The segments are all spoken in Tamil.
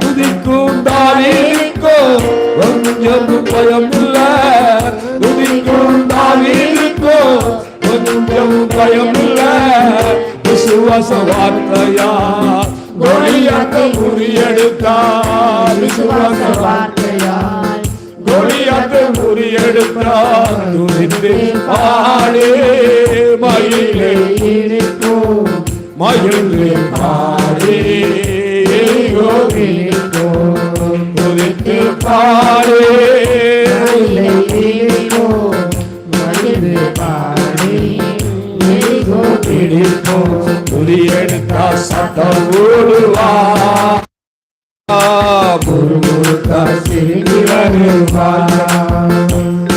துதிக்கும் தாவீதுக்கும் கொஞ்சம் பயம் இல்ல துதிக்கும் தாவீதுக்கும் கொஞ்சம் பயம் இல்ல விசுவாச வார்த்தையா? கோலியாக்க முறியெடுத்தார் விசுவாச வார்த்தையால் கோலியாக்க முறியெடுத்தார் துணிந்து பாடே மயிலே இழுக்கும் மயிலே பாடே துதித்து பாடே மயிலை பிடிப்போம் துதியெடுத்தா சத்தம் ஓடுவா முருமுருத்தா சிரிங்கி வருவா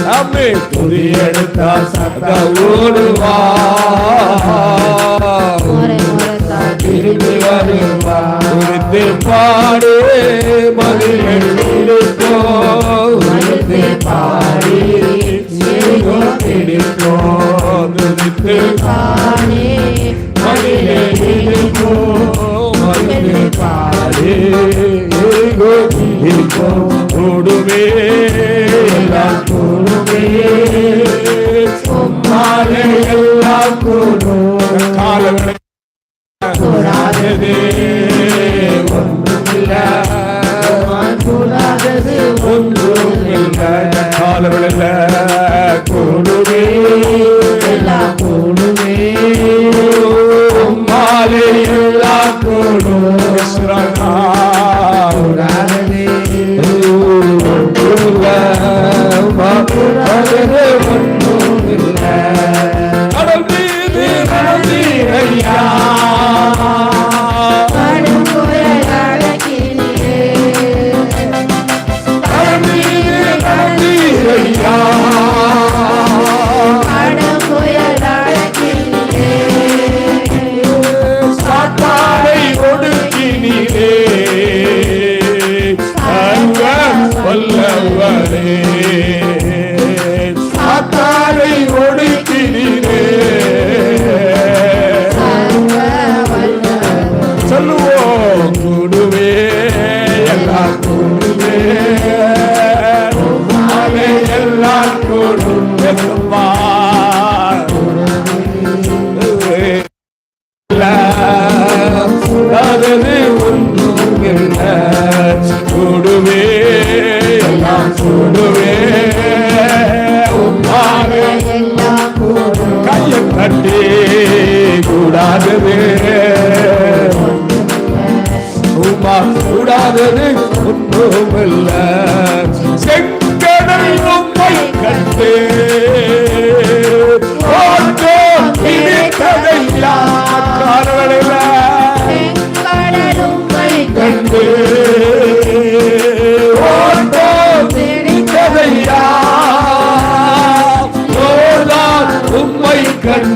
நம்மை துதியெடுத்தா சத்தம் ஓடுவா திரும்பி வருவா துதித்து பாடு மகிழ்ச்சிப்போம் மகிழ்ந்து பாடி சிரிங்கோ பிடிப்போம் துதித்து பாடி மகிழே இருப்போம் மகிழே பாடு இருப்போம் கூடுவே எல்லாம் கூடுவே உம்மாலே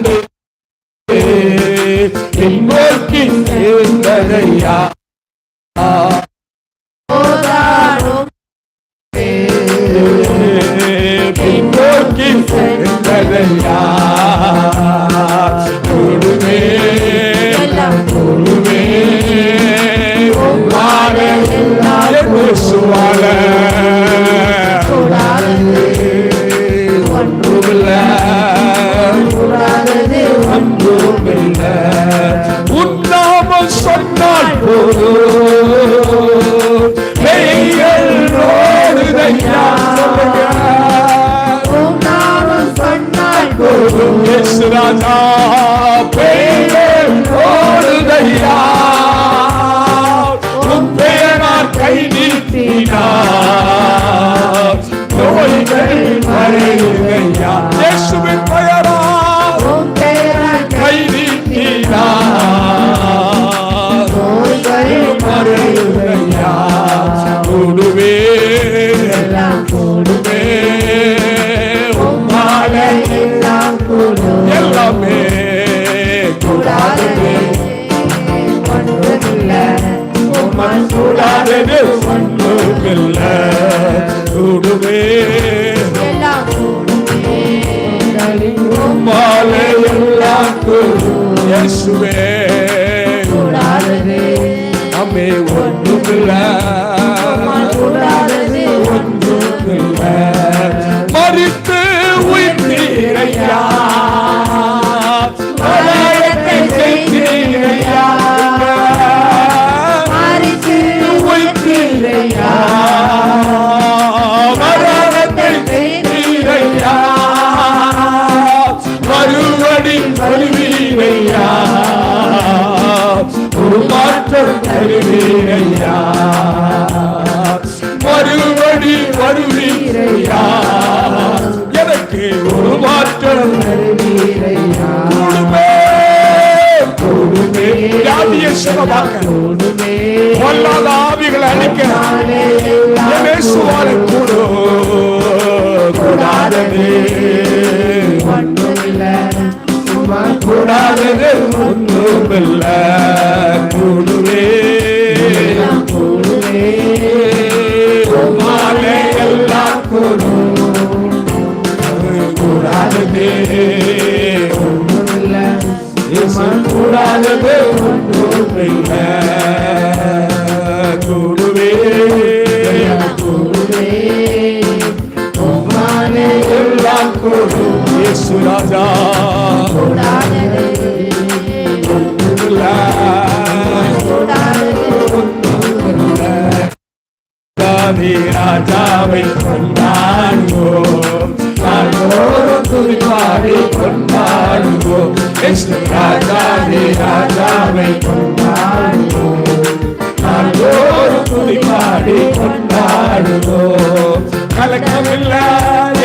கண்டு நோக்கி இருந்ததையா ভুলু வியாதியை சுகமாக்க கூடுமே ஆவிகளை அழிக்க இயேசுவாலே கூடு. கூடாதது. ஒன்றுமில்ல உம்மால் கூடாதது ஒன்றுமில்ல. கூடுவே எல்லாம் கூடும். கூடாதது. கூடாதது ஒன்றுமில்ல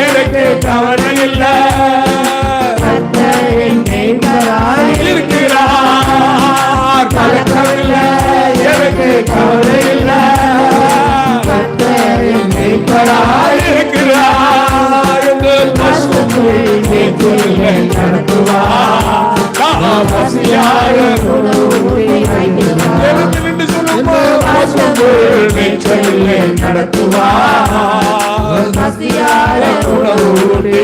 எனக்கு கவலை இல்லை. இருக்கிறார். கலக்கமில்லை எனக்கு கவலை இல்லை. இருக்கிறார். நடத்துவார். நடத்துவார். பசியார உணவோடு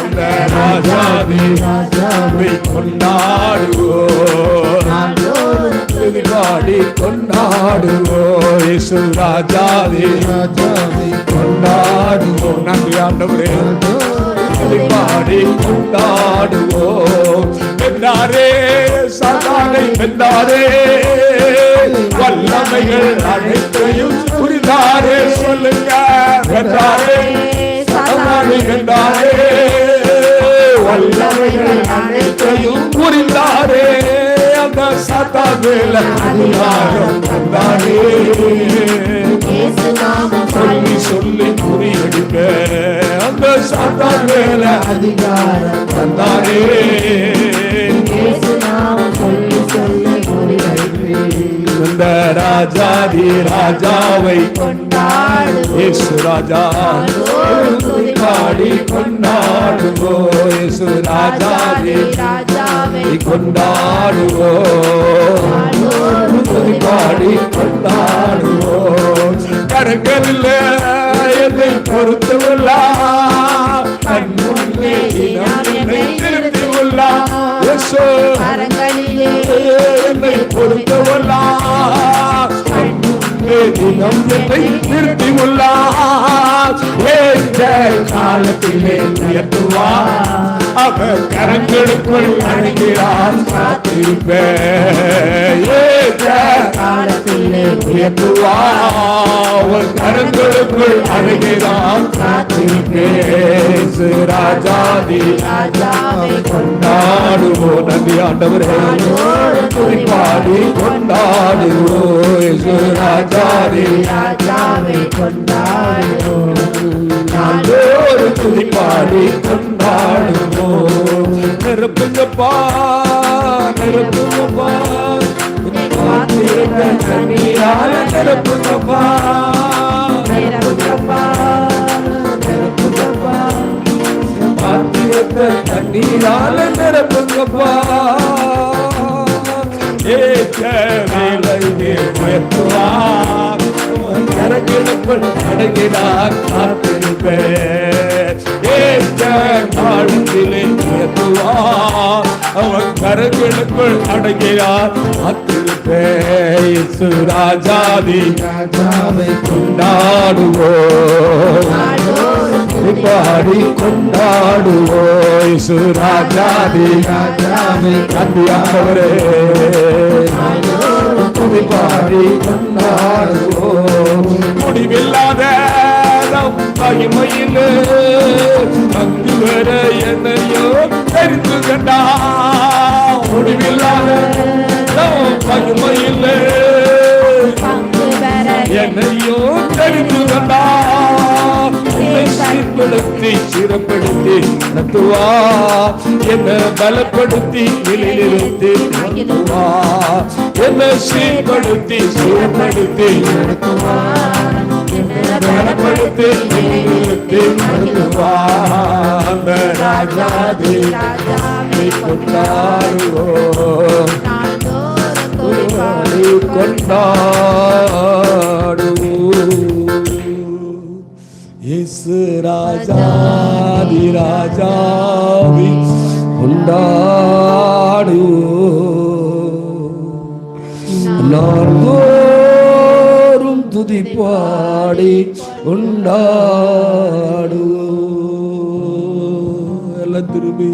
அந்த ராஜாவை ராஜாவை கொண்டாடுவோம் துதிபாடி கொண்டாடுவோம் இயேசு ராஜாவே ராஜாவே கொண்டாடுவோம் நன்றி ஆண்டவரே துதிபாடி கொண்டாடுவோம் வென்றாரே வென்றாரே வல்லமைகள் அனைத்தையும் புரிந்தாரே சொல்லுங்க. என்றாரே சாதானை வென்றாரே வல்லமைகள் அனைத்தையும் புரிந்தாரே. அந்த சதா மேல அதிகாரம் தந்தாரே. சொல்லி சொல்லி புரியடிக்க அந்த சதா மேல அதிகாரம் தந்தாரே. இந்த ராஜாதி ராஜாவை இயேசு ராஜா. பாடி கொண்டாடுவோ இயேசு ராஜாதி கொண்டாடுவோ பாடி கொண்டாடுவோ கரங்களில் என்னை பொறுத்துள்ளா கண் முன்னே தினம் என்னை திருப்பி உள்ளா இயேசு என்னை பொறுத்தவல்லா. தினம் என்னை நிறுத்தி உள்ளார். காலத்திலே உயர்த்துவார். அவர் கரங்களுக்குள் அணுகிறார் காலத்திலே உயர்த்துவார். அவர் கரங்களுக்குள் அணுகிறார் ராஜாதி ராஜாவை கொண்டாடுவோம். நன்றி ஆண்டவரே. பாடி கொண்டாடுவோம். இயேசு ராஜாவே கொண்டாடுவோம். நாளோடு துதிப்பாடி கொண்டாடுவோம். நிரப்புங்கப்பா நிரப்புங்கப்பா. காத்திருந்த கண்ணீரால நிரப்புங்கப்பா. நிரப்புங்கப்பா. நிரப்புங்கப்பா காத்திருந்த நீரால நிரப்புங்கப்பா ஏற்ற வேலையை உயர்த்துவார் கரங்களுக்குள் காத்திருப்பேன். ஏற்ற காலத்திலே உயர்த்துவார் அவன் கரங்களுக்குள் அடங்கினார். காத்திருப்பேன் இயேசு ராஜாதி ராஜாவை கொண்டாடுவோம். பாடி கொண்டாடுவோ சுராஜாதி ராஜாவை நந்தியானவரே துதி பாடி கொண்டாடுவோ முடிவில்லாத மகிமையில் அங்கு வர என்னையோ தெரிந்து கண்டா. முடிவில்லாத மகிமையில் என்னையோ தெரிந்து கண்டா. சீர்படுத்தி சிறப்படுத்தி நடத்துவா. என்னை பலப்படுத்தி நிலைநிறுத்தி நடத்துவா. என்னை சீர்படுத்தி சிறப்படுத்தி நடத்துவா. பலப்படுத்தி நிலைநிறுத்தி நடத்துவா ராஜாதி கொண்டாடுவோம் கொண்டாடுவோம் இயேசு ராஜாதி ராஜாவி கொண்டாடுவோம். நாள்தோறும் துதி பாடி கொண்டாடுவோம் எல்லாம் திரும்பி.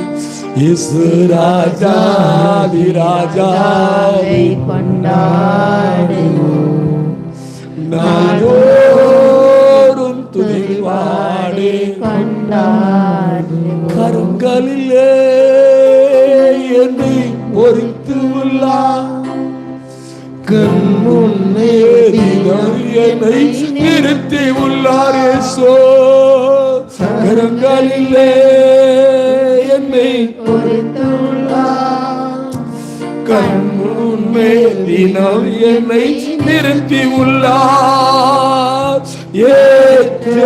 இயேசு ராஜாதி ராஜாவி நாள்தோறும் துதி பாடி கருங்கலிலே என்னை பொறித்து உள்ளார் கண் முன்னே தினம் என்னை நிறுத்தி உள்ளாரே சோ கரங்களிலே என்னை கண் முன்னே தினம் என்னை நிறுத்தி உள்ளார். ஏற்ற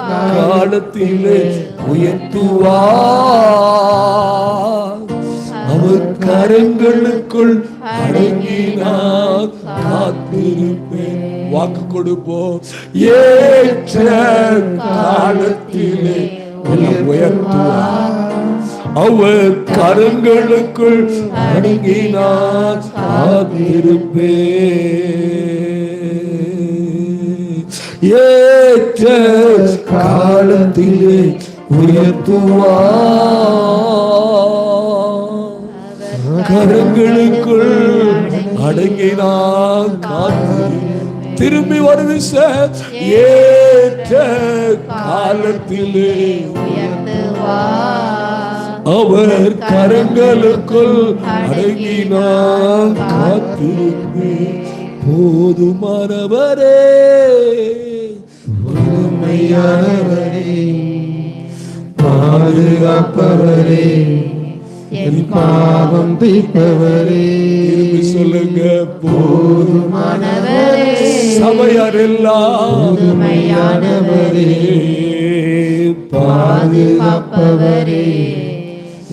காலத்திலே உயர்த்துவார். அவர் கரங்களுக்குள் அடங்கினார் காத்திருப்பேன். வாக்கு கொடுப்போம். ஏற்ற காலத்திலே உயர்த்துவார். அவர் கரங்களுக்குள் அடங்கினார். காத்திருப்பேன். ஏற்ற காலத்திலே உயர்த்துவார். கரங்களுக்குள் அடங்கினான் காத்து திரும்பி வருது சார். ஏற்ற காலத்திலே அவர் கரங்களுக்குள் அடங்கினான் காத்திருப்பே போதுமானவரே உண்மையானவரே பாதுகாப்பவரே. என் பாவம் தீர்ப்பவரே சொல்லுங்க போதுமானவரே. சபையார் எல்லாம் உண்மையானவரே பாதுகாப்பவரே.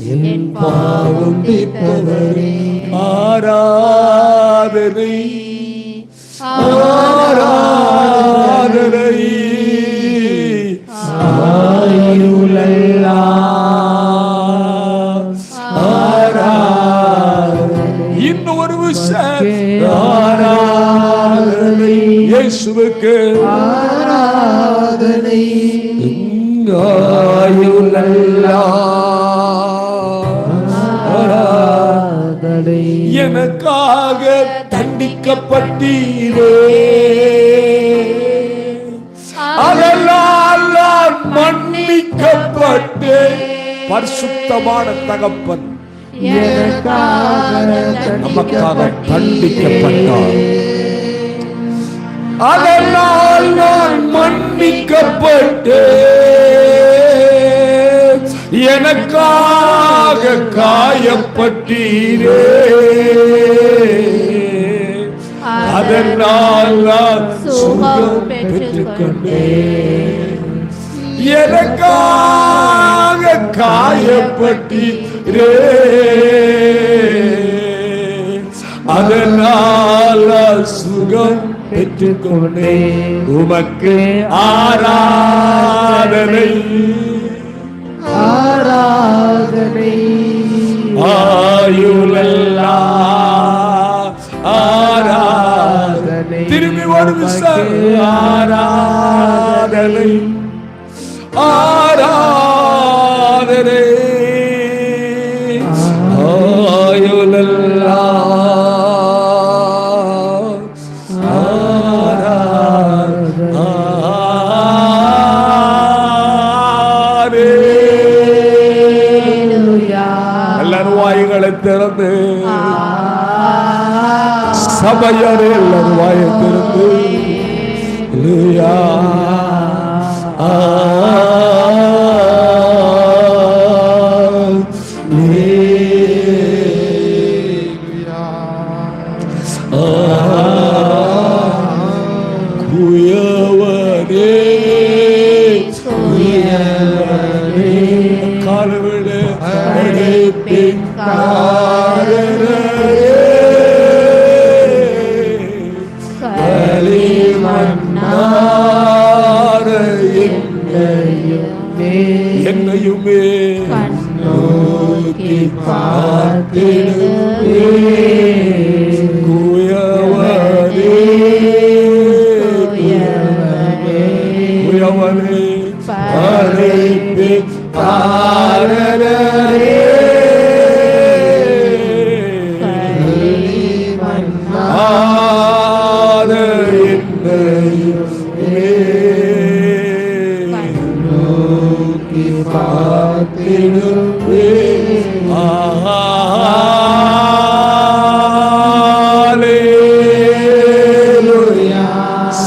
என் பாவம் தீர்ப்பவரே ஆராதனை. இயேசுவுக்கு ஆராதனை. ஆராதனை. எனக்காக தண்டிக்கப்பட்டீரே. அதெல்லாம் மன்னிக்கப்பட்டு பரிசுத்தமான தகப்பன். நமக்காக தண்டிக்கப்பட்டார். அதனால் நான் மன்னிக்கப்பட்டு எனக்காக காயப்பட்டீரே. அதனால் நான் சுகம் பெற்றுக்கொண்டேன். எனக்காக காயப்பட்டீரே. அதனால் சுகம் பெற்றுக்கொண்டே. உமக்கு ஆராதனை. ஆராதனை. ஆயுளெல்லாம் ஆராதனை. திரும்பி ஒரு ஆராதனை. எல்லாரும் திறந்து சபையாரே எல்லாரும் வாயை திறந்து இல்லையா? ஆ.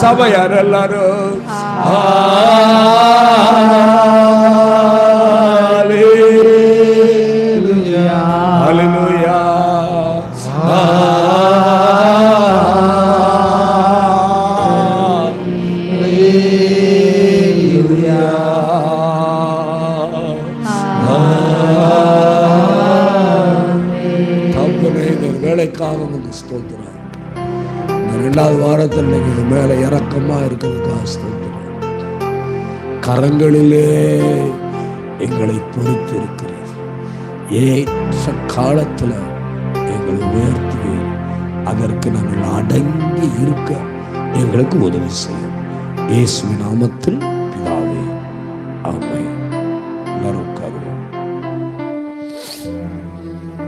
சபையார் எல்லாரும் ஹalleluya வேலைக்காக உங்களுக்கு ஸ்தோத்திரம். இந்த ரெண்டாவது வாரத்தில் நீங்கள் இது மேல இறக்கமா இருக்கிறதுக்காக ஸ்தோத்திரம். கரங்களிலே எங்களை பொறுத்து இருக்கிறது ஏற்ற காலத்துல எங்களை உயர்த்தி அதற்கு நாங்கள் அடங்கி இருக்க எங்களுக்கு உதவி செய்யும். இயேசுவின் நாமத்தில்